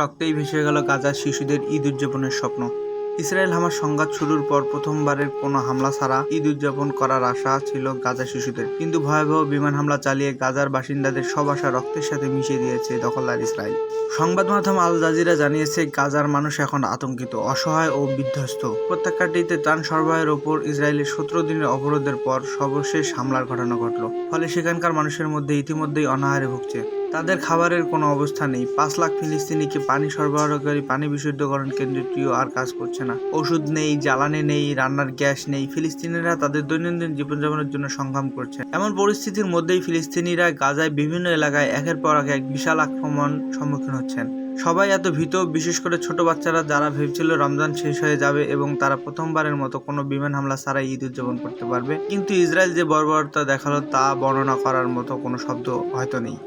রক্তেই ভেসে গেল গাজার শিশুদের ঈদ উদযাপনের স্বপ্ন। ইসরায়েল হামার সংঘাত শুরুর পর প্রথমবারের কোনো হামলা ছাড়া ঈদ উদযাপন করার আশা ছিল গাজা শিশুদের। কিন্তু ভয়াবহ বিমান হামলা চালিয়ে গাজার বাসিন্দাদের সব আশা রক্তের সাথে মিশিয়ে দিয়েছে দখলদার ইসরায়েল। সংবাদ মাধ্যম আল জাজিরা জানিয়েছে, গাজার মানুষ এখন আতঙ্কিত, অসহায় ও বিধ্বস্ত। উপত্যকাটিতে ত্রাণ সরবরাহের ওপর ইসরায়েলের সতেরো দিনের অবরোধের পর সর্বশেষ হামলার ঘটনা ঘটল, ফলে সেখানকার মানুষের মধ্যে ইতিমধ্যেই অনাহারে ভুগছে। তাদের খাবারের কোনো অবস্থা নেই। পাঁচ লাখ ফিলিস্তিনিকে পানি সরবরাহকারী, পানি বিশুদ্ধকরণ কেন্দ্রটিও আর কাজ করছে না। ওষুধ নেই, জ্বালানি নেই, রান্নার গ্যাস নেই। ফিলিস্তিনিরা তাদের দৈনন্দিন জীবনযাপনের জন্য সংগ্রাম করছে। এমন পরিস্থিতির মধ্যেই ফিলিস্তিনিরা গাজায় বিভিন্ন এলাকায় একের পর এক বিশাল আক্রমণ সম্মুখীন হচ্ছেন। সবাই এত ভীত, বিশেষ করে ছোট বাচ্চারা যারা ভেবেছিল রমজান শেষ হয়ে যাবে এবং তারা প্রথমবারের মতো কোনো বিমান হামলা ছাড়াই ঈদ উদযাপন করতে পারবে। কিন্তু ইসরায়েল যে বর্বরতা দেখাল তা বর্ণনা করার মতো কোনো শব্দ হয়তো নেই।